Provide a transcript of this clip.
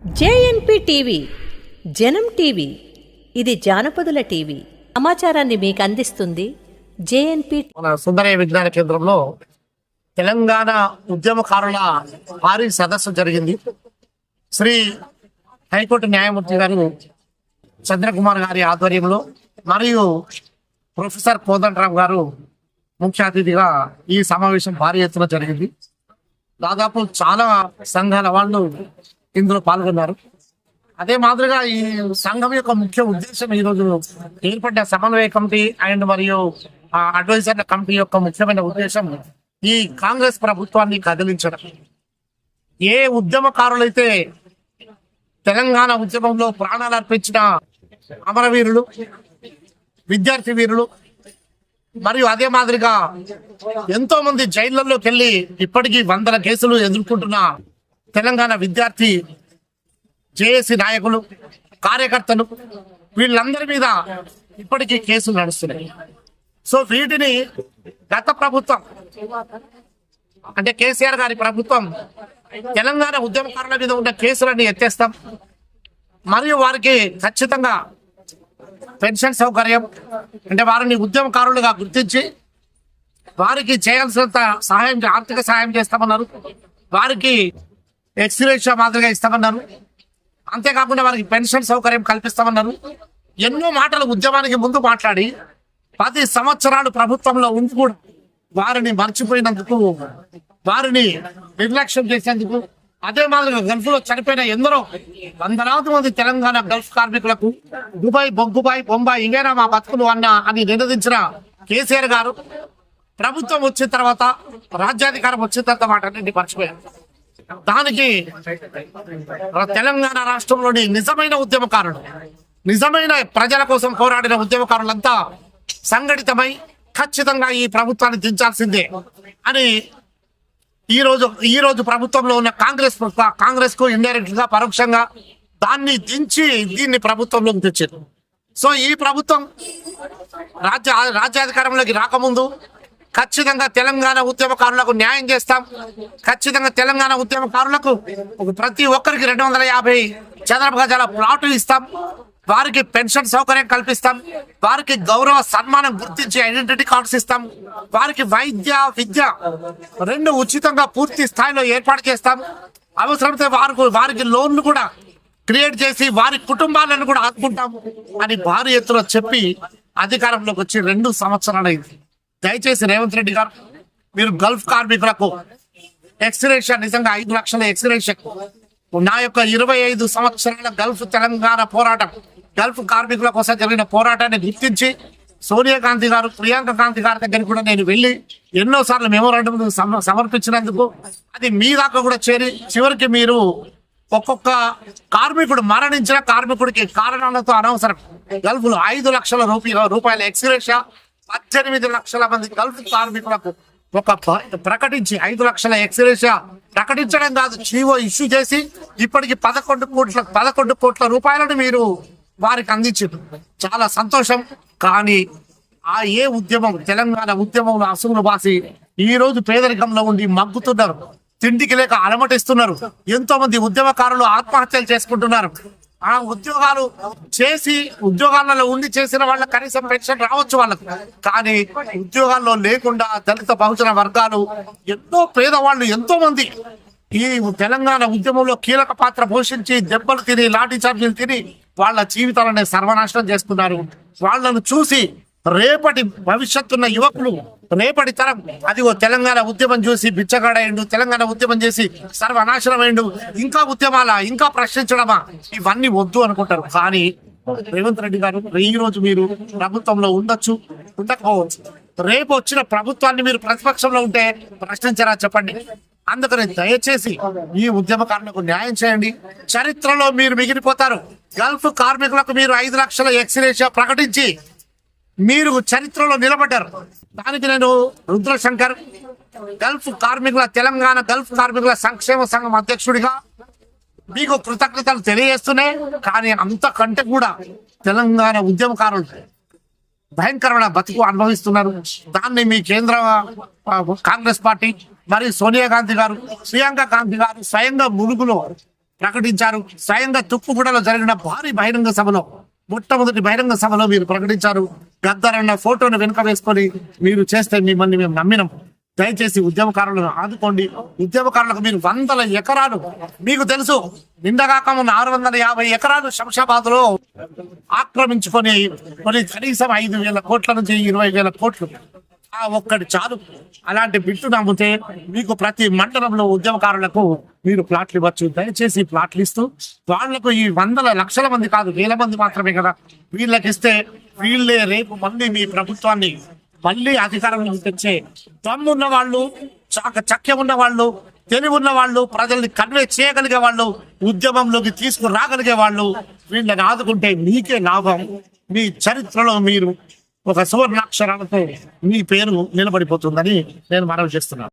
JNP TV జనం TV ఇది జానపదుల TV. సమాచారాన్ని మీకు అందిస్తుంది జేఎన్పి మన సుందరయ్య విజ్ఞాన కేంద్రంలో తెలంగాణ ఉద్యమకారుల భారీ సదస్సు జరిగింది. శ్రీ హైకోర్టు న్యాయమూర్తి గారు చంద్రకుమార్ గారి ఆధ్వర్యంలో మరియు ప్రొఫెసర్ కోదండరామ్ గారు ముఖ్య అతిథిగా ఈ సమావేశం భారీ ఎత్తున జరిగింది. దాదాపు చాలా సంఘాల వాళ్ళు ఇందులో పాల్గొన్నారు. అదే మాదిరిగా ఈ సంఘం యొక్క ముఖ్య ఉద్దేశం ఈ రోజు ఏర్పడ్డ సమన్వయ కమిటీ అండ్ మరియు ఆ అడ్వైజర్ల కమిటీ యొక్క ముఖ్యమైన ఉద్దేశం ఈ కాంగ్రెస్ ప్రభుత్వాన్ని కదిలించడం. ఏ ఉద్యమకారులైతే తెలంగాణ ఉద్యమంలో ప్రాణాలు అర్పించిన అమరవీరులు విద్యార్థి వీరులు మరియు అదే మాదిరిగా ఎంతో మంది జైళ్ళలోకి వెళ్ళి ఇప్పటికీ వందల కేసులు ఎదుర్కొంటున్న తెలంగాణ విద్యార్థి జేఏసీ నాయకులు కార్యకర్తలు వీళ్ళందరి మీద ఇప్పటికీ కేసులు నడుస్తున్నాయి. సో వీటిని గత ప్రభుత్వం అంటే కేసీఆర్ గారి ప్రభుత్వం తెలంగాణ ఉద్యమకారుల మీద ఉన్న కేసులన్నీ ఎత్తేస్తాం. మరియు వారికి ఖచ్చితంగా పెన్షన్ సౌకర్యం అంటే వారిని ఉద్యమకారులుగా గుర్తించి వారికి చేయాల్సినంత సహాయం ఆర్థిక సహాయం చేస్తామన్నారు. వారికి ఎక్స్గ్రేషియా మాదిరిగా ఇస్తామన్నారు. అంతేకాకుండా వారికి పెన్షన్ సౌకర్యం కల్పిస్తామన్నారు. ఎన్నో మాటలు ఉద్యమానికి ముందు మాట్లాడి పది సంవత్సరాలు ప్రభుత్వంలో ఉండి కూడా వారిని మర్చిపోయినందుకు వారిని నిర్లక్ష్యం చేసేందుకు అదే మాదిరిగా గల్ఫ్లో చనిపోయిన ఎందరో వందలాది మంది తెలంగాణ గల్ఫ్ కార్మికులకు దుబాయ్ బొగ్గుబాయ్ బొంబాయి ఇంకేనా మా బతుకులు అన్న అని నినదించిన కేసీఆర్ గారు ప్రభుత్వం వచ్చిన తర్వాత రాజ్యాధికారం వచ్చిన తర్వాత వాటన్నింటినీ మర్చిపోయారు. దానికి తెలంగాణ రాష్ట్రంలోని నిజమైన ఉద్యమకారులు నిజమైన ప్రజల కోసం పోరాడిన ఉద్యమకారులంతా సంఘటితమై ఖచ్చితంగా ఈ ప్రభుత్వాన్ని దించాల్సిందే అని ఈ రోజు ఈ రోజు ప్రభుత్వంలో ఉన్న కాంగ్రెస్ కాంగ్రెస్కు ఇండైరెక్ట్గా పరోక్షంగా దాన్ని దించి దీన్ని ప్రభుత్వంలోకి తెచ్చారు. సో ఈ ప్రభుత్వం రాజ్య రాజ్యాధికారంలోకి రాకముందు ఖచ్చితంగా తెలంగాణ ఉద్యమకారులకు న్యాయం చేస్తాం. ఖచ్చితంగా తెలంగాణ ఉద్యమకారులకు ప్రతి ఒక్కరికి రెండు వందల యాభై చదరపు గజాల ప్లాట్లు ఇస్తాం. వారికి పెన్షన్ సౌకర్యం కల్పిస్తాం. వారికి గౌరవ సన్మానం గుర్తించి ఐడెంటిటీ కార్డ్స్ ఇస్తాం. వారికి వైద్య విద్య రెండు ఉచితంగా పూర్తి స్థాయిలో ఏర్పాటు చేస్తాం. అవసరమైతే వారికి వారికి లోన్లు కూడా క్రియేట్ చేసి వారి కుటుంబాలను కూడా ఆదుకుంటాం అని భారీ ఎత్తులో చెప్పి అధికారంలోకి వచ్చి రెండు సంవత్సరాలైంది. దయచేసి రేవంత్ రెడ్డి గారు మీరు గల్ఫ్ కార్మికులకు ఎక్స్రేషన్ నిజంగా ఐదు లక్షల ఎక్స్రేషన్. నా యొక్క ఇరవై ఐదు సంవత్సరాల గల్ఫ్ తెలంగాణ పోరాటం గల్ఫ్ కార్మికుల కోసం జరిగిన పోరాటాన్ని గుర్తించి సోనియా గాంధీ గారు ప్రియాంక గాంధీ గారి దగ్గరికి కూడా నేను వెళ్ళి ఎన్నో సార్లు మెమోరాండం సమ- సమర్పించినందుకు అది మీ దాకా కూడా చేరి చివరికి మీరు ఒక్కొక్క కార్మికుడు మరణించిన కార్మికుడికి కారణాలతో అనవసరం. గల్ఫ్లు ఐదు లక్షల రూపాయల రూపాయల ఎక్స్గ్రేషియా పద్దెనిమిది లక్షల మంది గల్ఫ్ కార్మికులకు ఒక ప్రకటించి ఐదు లక్షల ఎక్స్గ్రేషియా ప్రకటించడం కాదు జీవో ఇష్యూ చేసి ఇప్పటికి పదకొండు కోట్ల పదకొండు కోట్ల రూపాయలను మీరు వారికి అందించారు. చాలా సంతోషం. కానీ ఆ ఏ ఉద్యమం తెలంగాణ ఉద్యమంలో అసువులు బాసి ఈ రోజు పేదరికంలో ఉండి మగ్గుతున్నారు. తిండికి లేక అలమటిస్తున్నారు. ఎంతో మంది ఉద్యమకారులు ఆత్మహత్యలు చేసుకుంటున్నారు. ఆ ఉద్యోగాలు చేసి ఉద్యోగాలలో ఉండి చేసిన వాళ్ళ కనీసం పెన్షన్ రావచ్చు వాళ్ళకు. కానీ ఉద్యోగాల్లో లేకుండా దళిత బహుజన వర్గాలు ఎంతో పేదవాళ్ళు ఎంతో మంది ఈ తెలంగాణ ఉద్యమంలో కీలక పాత్ర పోషించి దెబ్బలు తిని లాఠీ చార్జీలు తిని వాళ్ళ జీవితాలనే సర్వనాశనం చేస్తున్నారు వాళ్ళను చూసి రేపటి భవిష్యత్తున్న యువకులు రేపటి తరం అది ఓ తెలంగాణ ఉద్యమం చూసి బిచ్చగాడైండు తెలంగాణ ఉద్యమం చేసి సర్వనాశనమైండు ఇంకా ఉద్యమాలా? ఇంకా ప్రశ్నించడమా? ఇవన్నీ వద్దు అనుకుంటారు. కానీ రేవంత్ రెడ్డి గారు ఈ రోజు మీరు ప్రభుత్వంలో ఉండొచ్చు ఉండకపోవచ్చు. రేపు వచ్చిన ప్రభుత్వాన్ని మీరు ప్రతిపక్షంలో ఉంటే ప్రశ్నించరా చెప్పండి. అందుకని దయచేసి ఈ ఉద్యమకారులకు న్యాయం చేయండి. చరిత్రలో మీరు మిగిలిపోతారు. గల్ఫ్ కార్మికులకు మీరు ఐదు లక్షల ఎక్స్రేషియా ప్రకటించి మీరు చరిత్రలో నిలబడ్డారు. దానికి నేను రుద్రశంకర్ గల్ఫ్ కార్మికుల తెలంగాణ గల్ఫ్ కార్మికుల సంక్షేమ సంఘం అధ్యక్షుడిగా మీకు కృతజ్ఞతలు తెలియజేస్తున్నాయి కానీ అంతకంటే కూడా తెలంగాణ ఉద్యమకారులు భయంకరమైన బతుకు అనుభవిస్తున్నారు. దాన్ని మీ కేంద్ర కాంగ్రెస్ పార్టీ మరియు సోనియా గాంధీ గారు ప్రియాంక గాంధీ గారు స్వయంగా ములుగులో ప్రకటించారు. స్వయంగా తుప్పుగూడలో జరిగిన భారీ బహిరంగ సభలో మొట్టమొదటి బహిరంగ సభలో మీరు ప్రకటించారు. గద్దరన్న ఫోటోను వెనుక వేసుకొని మీరు చేస్తే మిమ్మల్ని మేము నమ్మినాం. దయచేసి ఉద్యమకారులను ఆదుకోండి. ఉద్యమకారులకు మీరు వందల ఎకరాలు మీకు తెలుసు నిండగాక ఉన్న ఆరు వందల యాభై ఎకరాలు శంషాబాద్లో ఆక్రమించుకొని కొన్ని కనీసం ఐదు వేల కోట్ల నుంచి ఇరవై వేల కోట్లు ఆ ఒక్కటి చాలు. అలాంటి బిట్టు నమ్మితే మీకు ప్రతి మండలంలో ఉద్యమకారులకు మీరు ప్లాట్లు ఇవ్వచ్చు. దయచేసి ప్లాట్లు ఇస్తూ వాళ్ళకు ఈ వందల లక్షల మంది కాదు వేల మంది మాత్రమే కదా. వీళ్ళకి ఇస్తే వీళ్ళే రేపు మళ్ళీ మీ ప్రభుత్వాన్ని మళ్ళీ అధికారంలోకి తెచ్చే దమ్మున్న వాళ్ళు చాక చక్యం ఉన్న వాళ్ళు తెలివి ఉన్న వాళ్ళు ప్రజల్ని కన్వే చేయగలిగే వాళ్ళు ఉద్యమంలోకి తీసుకురాగలిగే వాళ్ళు వీళ్ళని ఆదుకుంటే మీకే లాభం. మీ చరిత్రలో మీరు ఒక సువర్ణాక్షరాలతో మీ పేరు నిలబడిపోతుందని నేను మనవి చేస్తున్నాను.